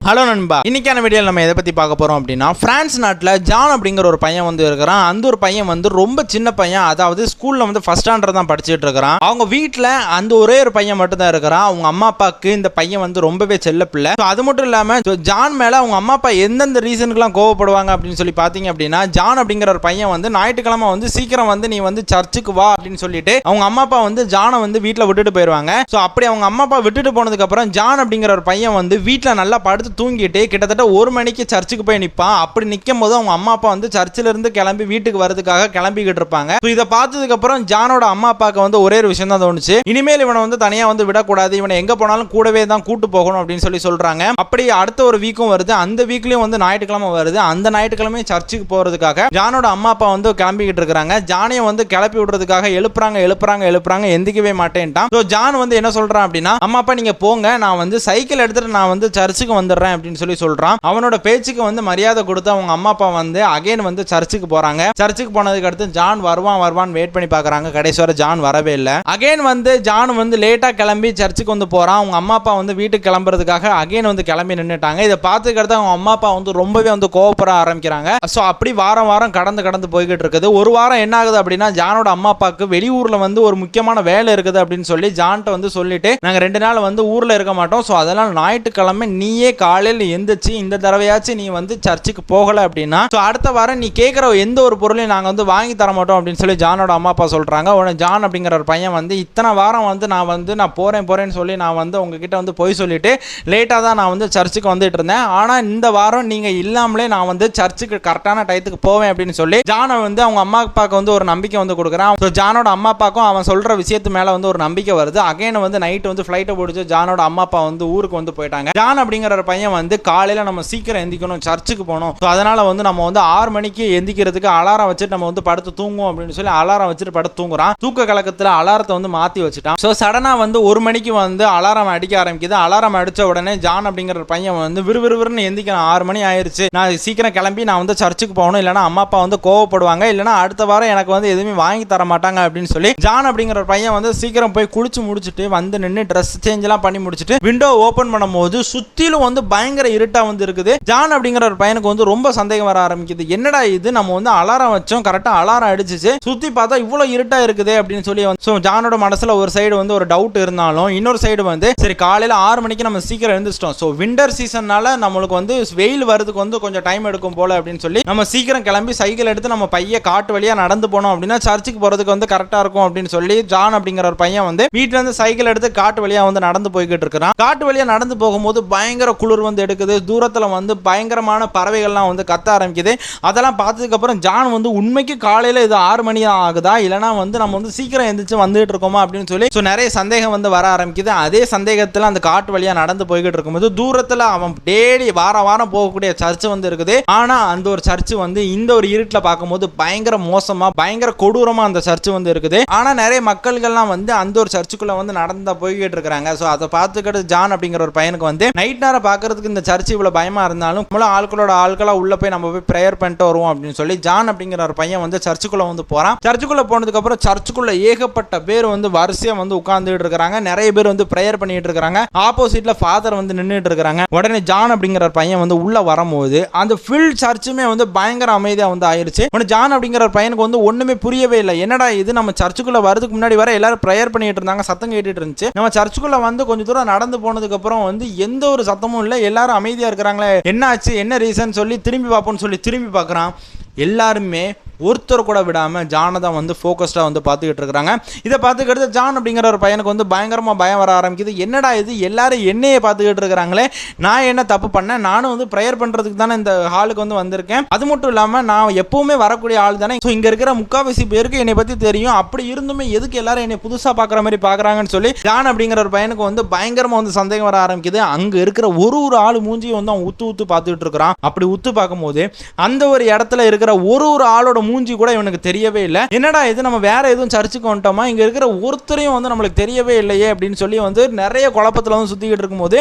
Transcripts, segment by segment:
Hello நண்பா இன்னைக்கான video நம்ம எதை பற்றி பார்க்க போகிறோம் அப்படின்னா பிரான்ஸ் நாட்டில் ஜான் அப்படிங்கிற ஒரு பையன் வந்து இருக்கிறான். அந்த ஒரு பையன் வந்து ரொம்ப சின்ன பையன். அதாவது ஸ்கூலில் வந்து ஃபர்ஸ்ட் ஸ்டாண்டர்ட் தான் படிச்சுட்டு இருக்கிறான். அவங்க வீட்டில் அந்த ஒரே ஒரு பையன் மட்டும் தான் இருக்கிறான். அவங்க அம்மா அப்பாவுக்கு இந்த பையன் வந்து ரொம்பவே செல்ல பிள்ளை. ஸோ அது மட்டும் இல்லாமல் ஜான் மேலே அவங்க அம்மா அப்பா எந்தெந்த ரீசனுக்குலாம் கோவப்படுவாங்க அப்படின்னு சொல்லி பார்த்தீங்க அப்படின்னா ஜான் அப்படிங்கிற ஒரு பையன் வந்து ஞாயிற்றுக்கிழமை வந்து சீக்கிரம் வந்து நீ வந்து சர்ச்சுக்கு வா அப்படின்னு சொல்லிட்டு அவங்க அம்மா அப்பா வந்து ஜானை வந்து வீட்டில் விட்டுட்டு போயிடுவாங்க ஸோ அப்படி அவங்க அம்மா அப்பா விட்டுட்டு போனதுக்கப்புறம் ஜான் அப்படிங்கிற ஒரு பையன் வந்து வீட்டில் நல்லா படுத்து தூங்கிட்டு கிட்டத்தட்ட ஒரு மணிக்கு சர்ச்சுக்கு போய் நிற்பான் அப்படி நிற்கும் போது அவங்க அம்மா அப்பா வந்து சர்ச்சில் இருந்து கிளம்பி வீட்டுக்கு வரதுக்காக கிளம்பிக்கிட்டு இருப்பாங்க. இதை இதை பார்த்ததுக்கப்புறம் ஜானோட அம்மா அப்பாவுக்கு வந்து ஒரே ஒரு விஷயம் தான் தோணுச்சு. இனிமேல் இவனை வந்து தனியாக வந்து விடக்கூடாது. இவனை எங்கே போனாலும் கூடவே தான் கூட்டு போகணும் அப்படின்னு சொல்லி சொல்கிறாங்க அப்படி அடுத்த ஒரு வீக்கும் வருது. அந்த வீக்லேயும் வந்து ஞாயிற்றுக்கிழமை வருது. அந்த ஞாயிற்றுக்கிழமை சர்ச்சுக்கு போகிறதுக்காக ஜானோட அம்மா அப்பா வந்து கிளம்பிக்கிட்டு இருக்காங்க ஜானையை வந்து கிளப்பி விடுறதுக்காக எழுப்புறாங்க எழுப்புறாங்க எழுப்புறாங்க. எந்திக்கவே மாட்டேன்ட்டான். ஸோ ஜான் வந்து என்ன சொல்றான் அப்படின்னா அம்மா அப்பா நீங்க போங்க. நான் வந்து சைக்கிள் எடுத்துட்டு நான் வந்து சர்ச்சுக்கு வந்துடுறேன். அப்படின்னு சொல்லி சொல்றான். அவனோட பேச்சுக்கு வந்து மரியாதை கொடுத்து அவங்க அம்மா அப்பா வந்து அகைன் வந்து சர்ச்சுக்கு போறாங்க. சர்ச்சுக்கு போனதுக்கு அடுத்து ஜான் வருவான் வருவான் வெயிட் பண்ணி பாக்குறாங்க. கடைசி வரை ஜான் வரவே இல்லை. அகைன் வந்து ஜான் வந்து லேட்டா கிளம்பி சர்ச்சுக்கு வந்து போறான். அவங்க அம்மா அப்பா வந்து வீட்டுக்கு கிளம்புறதுக்காக அகைன் வந்து கிளம்பி நின்றுட்டாங்க இதை பார்த்ததுக்கு அடுத்து அவங்க அம்மா அப்பா வந்து ரொம்பவே வந்து கோவப்பட ஆரம்பிக்கிறாங்க. ஸோ அப்படி வாரம் வாரம் கடந்து கடந்து போய்கிட்டு இருக்குது. ஒரு வாரம் என்ன ஆகுது அப்படின்னா ஜானோட அம்மா அப்பாவுக்கு வெளியூர்ல வந்து ஒரு முக்கியமான வேலை இருக்குது அப்படின்னு சொல்லி ஜான்கிட்ட வந்து சொல்லிட்டு நாங்க ரெண்டு நாள் வந்து ஊர்ல இருக்க மாட்டோம். ஸோ அதெல்லாம் ஞாயிற்றுக்கிழமை நீயே காலையில் எந்திரிச்சு இந்த தடவையாச்சும் நீ வந்து சர்ச்சுக்கு போகலை அப்படின்னா ஸோ அடுத்த வாரம் நீ கேட்குற எந்த ஒரு பொருளையும் நாங்கள் வந்து வாங்கி தர மாட்டோம் அப்படின்னு சொல்லி ஜானோட அம்மா அப்பா சொல்கிறாங்க உடனே ஜான் அப்படிங்கிற ஒரு பையன் வந்து இத்தனை வாரம் வந்து நான் வந்து நான் போகிறேன் போகிறேன்னு சொல்லி நான் வந்து உங்ககிட்ட வந்து போய் சொல்லிட்டு லேட்டாக தான் நான் வந்து சர்ச்சுக்கு வந்துட்டு இருந்தேன். ஆனால் இந்த வாரம் நீங்கள் இல்லாமலே நான் வந்து சர்ச்சுக்கு கரெக்டான டயத்துக்கு போவேன் அப்படின்னு சொல்லி ஜானை வந்து அவங்க அம்மா அப்பாவுக்கு வந்து ஒரு நம்பிக்கை வந்து கொடுக்குறான். ஸோ ஜானோட அம்மா அப்பாவுக்கும் அவன் சொல்கிற விஷயத்து மேலே வந்து ஒரு நம்பிக்கை வருது. அகைன் வந்து நைட்டு வந்து ஃப்ளைட்டை பிடிச்சி ஜானோட அம்மா அப்பா வந்து ஊருக்கு வந்து போயிட்டாங்க. ஜான் அப்படிங்கிற ஒரு பையன் வந்து காலையில் நம்ம சீக்கிரம் எந்திக்கணும் சர்ச்சுக்கு போகணும். ஸோ அதனால் வந்து நம்ம வந்து ஆறு மணிக்கு எந்திக்கிறதுக்கு அலாரம் வச்சுட்டு நம்ம வந்து படுத்து தூங்குவோம் அப்படின்னு சொல்லி அலாரம் வச்சுட்டு படுத்து தூங்குறான். தூக்க கலக்கத்தில் அலாரத்தை வந்து மாற்றி வச்சுட்டான். ஸோ சடனாக வந்து ஒரு மணிக்கு வந்து அலாரம் அடிக்க ஆரம்பிக்குது. அலாரம் அடித்த உடனே ஜான் அப்படிங்கிற பையன் வந்து விறுவிறுவிறுன்னு எந்திக்கணும் ஆறு மணி ஆயிடுச்சு நான் சீக்கிரம் கிளம்பி நான் வந்து சர்ச்சுக்கு போகணும். இல்லைனா அம்மா அப்பா வந்து கோவப்படுவாங்க. இல்லைனா அடுத்த வாரம் எனக்கு வந்து எதுவுமே வாங்கி தர மாட்டாங்க அப்படின்னு சொல்லி ஜான் அப்படிங்கிற பையன் வந்து சீக்கிரம் போய் குளிச்சு முடிச்சுட்டு வந்து நின்று ட்ரெஸ் சேஞ்ச்லாம் பண்ணி முடிச்சுட்டு விண்டோ ஓப்பன் பண்ணும்போது சுத்திலும் வந்து பயங்கர இருட்டா வந்து இருக்குது. ஜான் அப்படிங்கிற ஒரு பையனுக்கு வந்து ரொம்ப சந்தேகம் வர ஆரம்பிக்குது. என்னடா இது? நம்ம வந்து அலாரம் வச்சோம். கரெக்டா அலாரம் அடிச்சிச்சு. சுத்தி பார்த்தா இவ்வளவு இருட்டா இருக்குது அப்படின்னு சொல்லி வந்து ஸோ ஜானோட மனசுல ஒரு சைடு வந்து ஒரு டவுட் இருந்தாலும் இன்னொரு சைடு வந்து சரி காலையில ஆறு மணிக்கு நம்ம சீக்கிரம் எழுந்திரிச்சிட்டோம். ஸோ விண்டர் சீசன்னால நம்மளுக்கு வந்து வெயில் வரதுக்கு வந்து கொஞ்சம் டைம் எடுக்கும் போல அப்படின்னு சொல்லி நம்ம சீக்கிரம் கிளம்பி சைக்கிள் எடுத்து நம்ம பைய காட்டு வழியா நடந்து போனோம் அப்படின்னா சர்ச்சுக்கு போறதுக்கு வந்து கரெக்டா இருக்கும் அப்படின்னு சொல்லி ஜான் அப்படிங்கிற ஒரு பையன் வந்து வீட்டுல இருந்து சைக்கிள் எடுத்து காட்டு வழியா வந்து நடந்து போய்கிட்டு இருக்கிறான். காட்டு வழியா நடந்து போகும்போது பயங்கர குளிர் வந்து எடுக்குது. தூரத்துல வந்து பயங்கரமான பறவைகள்லாம் வந்து கத்த ஆரம்பிக்குது. அதெல்லாம் பார்த்ததுக்கு அப்புறம் ஜான் வந்து உண்மைக்கு காலையில இது ஆறு மணி ஆகுதா? இல்லைனா வந்து நம்ம வந்து சீக்கிரம் எந்திரிச்சு வந்துட்டு இருக்கோமா? அப்படின்னு சொல்லி ஸோ நிறைய சந்தேகம் வந்து வர ஆரம்பிக்குது. அதே சந்தேகத்தில் அந்த காட்டு வழியா நடந்து போய்கிட்டு இருக்கும்போது தூரத்தில் அவன் டெய்லி வார வாரம் போகக்கூடிய சர்ச்சு வந்து இருக்குது. ஆனா அந்த ஒரு சர்ச்சு வந்து இந்த ஒரு இருட்டில் பார்க்கும்போது பயங்கர மோசமா பயங்கர கொடூரமா அந்த சர்ச்சு வந்து இருக்குது. ஆனா நிறைய மக்கள்கள்லாம் வந்து அந்த ஒரு சர்ச்சுக்குள்ள வந்து நடந்தா போய்கிட்டு இருக்கிறாங்க. ஸோ அதை பார்த்துக்கிட்டு ஜான் அப்படிங்கிற ஒரு பையனுக்கு வந்து நைட் நேரம் பார்க்கறதுக்கு இந்த சர்ச்சு இவ்வளவு பயமா இருந்தாலும் நம்மளும் ஆட்களோட ஆட்களாக உள்ள போய் நம்ம போய் ப்ரேயர் பண்ணிட்டு வருவோம் அப்படின்னு சொல்லி ஜான் அப்படிங்கிற ஒரு பையன் வந்து சர்ச்சுக்குள்ளே வந்து போறான். சர்ச்சுக்குள்ளே போனதுக்கு அப்புறம் ஏகப்பட்ட பேர் வந்து வரிசையா வந்து உட்காந்துட்டு இருக்காங்க நிறைய பேர் வந்து ப்ரேயர் பண்ணிட்டு இருக்காங்க ஆப்போசிட்ல ஃபாதர் வந்து நின்றுட்டு இருக்காங்க உடனே ஜான் அப்படிங்கிற ஒரு பையன் வந்து உள்ள வரும்போது அந்த ஃபில் சர்ச்சுமே வந்து பயங்கர அமைதியாக வந்து ஆயிடுச்சு உடனே ஜான் அப்படிங்கிற ஒரு பையனுக்கு வந்து ஒண்ணுமே புரியவே இல்லை. என்னடா இது நம்ம சர்ச்சுக்குள்ள வரதுக்கு முன்னாடி வர எல்லாரும் ப்ரேயர் பண்ணிட்டு இருந்தாங்க சத்தம் கேட்டுட்டு இருந்துச்சு. நம்ம சர்ச்சுக்குள்ளே வந்து கொஞ்சம் தூரம் நடந்து போனதுக்கப்புறம் வந்து எந்த ஒரு சத்தமும் இல்லை. எல்லாரும் அமைதியாக இருக்கிறாங்களே? என்ன ஆச்சு என்ன ரீசன் சொல்லி திரும்பி பார்ப்போம்னு சொல்லி திரும்பி பார்க்குறான். எல்லாருமே ஒருத்தர் கூட விடாமல் ஜானை தான் வந்து ஃபோக்கஸ்டாக வந்து பார்த்துக்கிட்டு இருக்கிறாங்க. இதை பார்த்துக்கிட்டு ஜான் அப்படிங்கிற ஒரு பையனுக்கு வந்து பயங்கரமாக பயம் வர ஆரம்பிக்குது. என்னடா இது? எல்லாரும் என்னையே பார்த்துக்கிட்டு இருக்கிறாங்களே. நான் என்ன தப்பு பண்ணேன்? நானும் வந்து ப்ரேயர் பண்ணுறதுக்கு தானே இந்த ஹாலுக்கு வந்து வந்திருக்கேன். அது மட்டும் இல்லாமல் நான் எப்பவுமே வரக்கூடிய ஆள் தானே. ஸோ இங்கே இருக்கிற முக்காவாசி பேருக்கு என்னை பற்றி தெரியும். அப்படி இருந்துமே எதுக்கு எல்லாரும் என்னை புதுசாக பார்க்குற மாதிரி பார்க்குறாங்கன்னு சொல்லி ஜான் அப்படிங்கிற ஒரு பையனுக்கு வந்து பயங்கரமாக வந்து சந்தேகம் வர ஆரம்பிக்குது. அங்கே இருக்கிற ஒரு ஒரு ஆள் மூஞ்சியும் வந்து அவன் உத்து உத்து பார்த்துக்கிட்டு இருக்கிறான். அப்படி உத்து பார்க்கும்போது அந்த ஒரு இடத்துல இருக்கிற ஒரு ஒரு ஆளோட மூஞ்சி கூட இவனுக்கு தெரியவே இல்லை. என்னடா இது நம்ம வேற எதுவும் சர்ச்சுக்கு வந்துட்டோமா? இங்க இருக்கிற ஒருத்தரையும் வந்து நம்மளுக்கு தெரியவே இல்லையே அப்படின்னு சொல்லி வந்து நிறைய குழப்பத்துல வந்து சுத்திக்கிட்டு இருக்கும்போது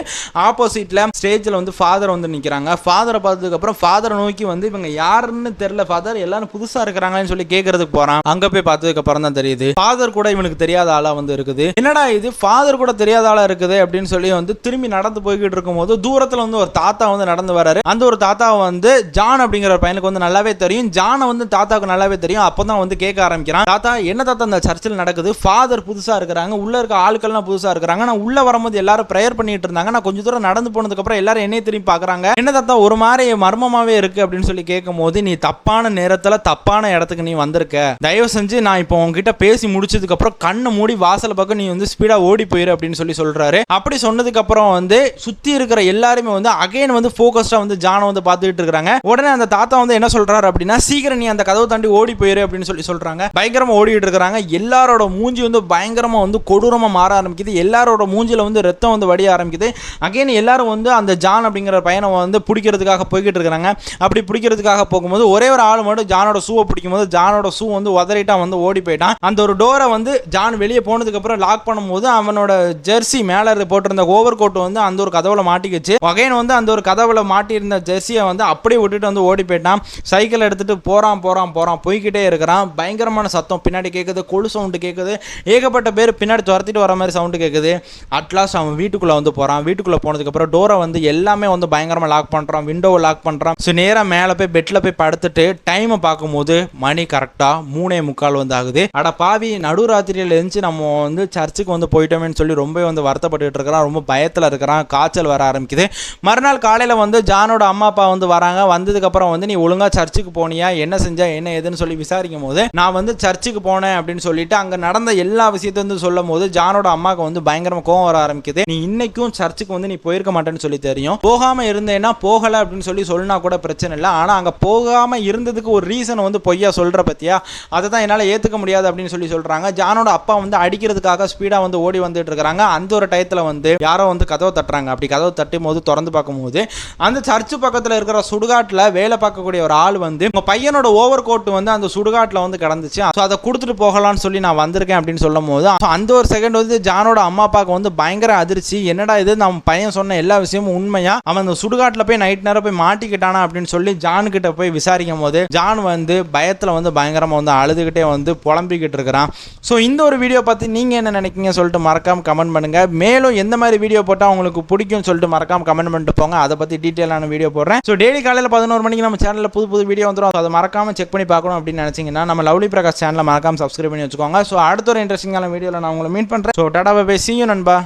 ஆப்போசிட்ல ஸ்டேஜ்ல வந்து ஃபாதர் வந்து நிக்கிறாங்க. ஃபாதரை பார்த்ததுக்கு அப்புறம் ஃபாதரை நோக்கி வந்து இவங்க யாருன்னு தெரியல. ஃபாதர் எல்லாரும் புதுசா இருக்கிறாங்கன்னு சொல்லி கேட்கறதுக்கு போறான். அங்க போய் பார்த்ததுக்கு அப்புறம் தான் தெரியுது. ஃபாதர் கூட இவனுக்கு தெரியாத ஆளா வந்து இருக்குது. என்னடா இது? ஃபாதர் கூட தெரியாத ஆளா இருக்குது அப்படின்னு சொல்லி வந்து திரும்பி நடந்து போய்கிட்டு இருக்கும்போது தூரத்துல வந்து ஒரு தாத்தா வந்து நடந்து வராரு. அந்த ஒரு தாத்தா வந்து ஜான் அப்படிங்கிற ஒரு பையனுக்கு வந்து நல்லாவே தெரியும். ஜானை வந்து தாத்தா தாத்தாவுக்கு நல்லாவே தெரியும். அப்பதான் வந்து கேட்க ஆரம்பிக்கிறான். தாத்தா என்ன தாத்தா அந்த சர்ச்சில் நடக்குது? ஃபாதர் புதுசா இருக்கிறாங்க. உள்ள இருக்க ஆட்கள்லாம் புதுசா இருக்கிறாங்க. நான் உள்ள வரும்போது எல்லாரும் ப்ரேயர் பண்ணிட்டு இருந்தாங்க. நான் கொஞ்சம் தூரம் நடந்து போனதுக்கப்புறம் எல்லாரும் என்னைய திரும்பி பாக்குறாங்க என்ன தாத்தா ஒரு மாதிரி மர்மமாவே இருக்கு அப்படின்னு சொல்லி கேட்கும் போது நீ தப்பான நேரத்தில் தப்பான இடத்துக்கு நீ வந்திருக்க. தயவு செஞ்சு நான் இப்போ உங்ககிட்ட பேசி முடிச்சதுக்கு அப்புறம் கண்ணை மூடி வாசல் பக்கம் நீ வந்து ஸ்பீடா ஓடி போயிரு அப்படின்னு சொல்லி சொல்றாரு. அப்படி சொன்னதுக்கு அப்புறம் வந்து சுத்தி இருக்கிற எல்லாருமே வந்து அகைன் வந்து ஃபோக்கஸ்டாக வந்து ஜானை வந்து பார்த்துக்கிட்டு இருக்காங்க உடனே அந்த தாத்தா வந்து என்ன சொல்றாரு அப்படின்னா சீக்கிரம் நீ அந்த கதவை தாண்டி ஓடி போயிரு அப்படின்னு சொல்லி சொல்றாங்க. பயங்கரமா ஓடிட்டு இருக்கிறாங்க. எல்லாரோட மூஞ்சி வந்து பயங்கரமா வந்து கொடூரமா மாற ஆரம்பிக்குது. எல்லாரோட மூஞ்சில வந்து ரத்தம் வந்து வடிய ஆரம்பிக்குது. அகைன் எல்லாரும் வந்து அந்த ஜான் அப்படிங்கிற பையனை வந்து பிடிக்கிறதுக்காக போய்கிட்டு இருக்கிறாங்க. அப்படி பிடிக்கிறதுக்காக போகும்போது ஒரே ஒரு ஆள் மட்டும் ஜானோட ஷூவை பிடிக்கும் போது ஜானோட ஷூ வந்து உதறிட்டா வந்து ஓடி போயிட்டான். அந்த ஒரு டோரை வந்து ஜான் வெளியே போனதுக்கு அப்புறம் லாக் பண்ணும்போது அவனோட ஜெர்சி மேல போட்டிருந்த ஓவர் கோட் வந்து அந்த ஒரு கதவுல மாட்டிக்கிச்சு. அகைன் வந்து அந்த ஒரு கதவுல மாட்டியிருந்த ஜெர்சியை வந்து அப்படியே விட்டுட்டு வந்து ஓடி போயிட்டான். சைக்கிள் எடுத்துட்டு போறான் போறான் போகிறான் போய்கிட்டே இருக்கிறான். பயங்கரமான சத்தம். பின்னாடி கேட்குது கொழு சவுண்டு கேட்குது ஏகப்பட்ட பேர் பின்னாடி துரத்திட்டு வர மாதிரி சவுண்டு கேட்குது அட்லாஸ்ட் அவன் வீட்டுக்குள்ளே வந்து போகிறான் வீட்டுக்குள்ளே போனதுக்கப்புறம் டோரை வந்து எல்லாமே வந்து பயங்கரமாக லாக் பண்ணுறான் விண்டோவை லாக் பண்ணுறான் ஸோ நேராக மேலே போய் பெட்டில் போய் படுத்துட்டு டைமை பார்க்கும்போது மணி கரெக்டாக மூணே முக்கால் வந்து ஆகுது. அட பாவி நடுராத்திரியில் எழுந்துச்சு நம்ம வந்து சர்ச்சுக்கு வந்து போயிட்டோமேன்னு சொல்லி ரொம்ப வந்து வருத்தப்பட்டு இருக்கிறான். ரொம்ப பயத்தில் இருக்கிறான். காய்ச்சல் வர ஆரம்பிக்குது. மறுநாள் காலையில் வந்து ஜானோட அம்மா அப்பா வந்து வராங்க. வந்ததுக்கப்புறம் வந்து நீ ஒழுங்காக சர்ச்சுக்கு போனியா? என்ன செஞ்சா? என்ன ஏதுன்னு சொல்லி விசாரிக்கும் போது நான் வந்து சர்ச்சுக்கு போனேன் அப்படின்னு சொல்லிட்டு அங்க நடந்த எல்லா விஷயத்தையும் வந்து சொல்லும் போது ஜானோட அம்மாவுக்கு வந்து பயங்கரமா கோவம் வர ஆரம்பிக்குது. நீ இன்னைக்கும் சர்ச்சுக்கு வந்து நீ போயிருக்க மாட்டேன்னு சொல்லி தெரியும். போகாம இருந்தேன்னா போகல அப்படின்னு சொல்லி சொல்லினா கூட பிரச்சனை இல்லை. ஆனா அங்க போகாம இருந்ததுக்கு ஒரு ரீசன் வந்து பொய்யா சொல்ற பத்தியா? அதை தான் என்னால ஏத்துக்க முடியாது அப்படின்னு சொல்லி சொல்றாங்க. ஜானோட அப்பா வந்து அடிக்கிறதுக்காக ஸ்பீடா வந்து ஓடி வந்துட்டு இருக்காங்க. அந்த ஒரு டயத்துல வந்து யாரோ வந்து கதவை தட்டுறாங்க. அப்படி கதவை தட்டும் போது திறந்து பார்க்கும்போது அந்த சர்ச்சு பக்கத்துல இருக்கிற சுடுகாட்டுல வேலை பார்க்கக்கூடிய ஒரு ஆள் வந்து உங்க பையனோட ஓவர் கோட் வந்து அந்த சுடுகாட்டில் வந்து கிடந்துச்சு. ஸோ அதை கொடுத்துட்டு போகலான்னு சொல்லி நான் வந்திருக்கேன் அப்படின்னு சொல்லும் போது so அந்த ஒரு செகண்ட் வந்து ஜானோட அம்மா அப்பாவுக்கு வந்து பயங்கர அதிர்ச்சி. என்னடா இது? நம்ம பையன் சொன்ன எல்லா விஷயமும் உண்மையா? அவன் அந்த சுடுகாட்டில் போய் நைட் நேரம் போய் மாட்டிக்கிட்டானா அப்படின்னு சொல்லி ஜான் கிட்ட போய் விசாரிக்கும் போது ஜான் வந்து பயத்தில் வந்து பயங்கரமாக வந்து அழுதுகிட்டே வந்து புலம்பிக்கிட்டு இருக்கிறான். ஸோ இந்த ஒரு வீடியோ பார்த்து நீங்கள் என்ன நினைக்கீங்க சொல்லிட்டு மறக்காம கமெண்ட் பண்ணுங்க. மேலும் எந்த மாதிரி வீடியோ போட்டால் உங்களுக்கு பிடிக்கும்னு சொல்லிட்டு மறக்காம கமெண்ட் பண்ணிட்டு போங்க. அதை பற்றி டீட்டெயிலான வீடியோ போடுறேன். ஸோ டெய்லி காலையில் பதினோரு மணிக்கு நம்ம சேனலில் புது புது வீடியோ வந்துடும் அதை மறக்காம செக் பண்ணி பார்க்கணும் அப்படின்னு நினைச்சீங்கன்னா நம்ம லவ்லி பிரகாஷ் சேனலை மறக்காமல் சப்ஸ்கிரைப் பண்ணி வச்சுக்கோங்க. ஸோ அடுத்த ஒரு இன்ட்ரெஸ்டிங்கான வீடியோவில் நான் உங்களை மீட் பண்ணுறேன் so tata bye see you நண்பா.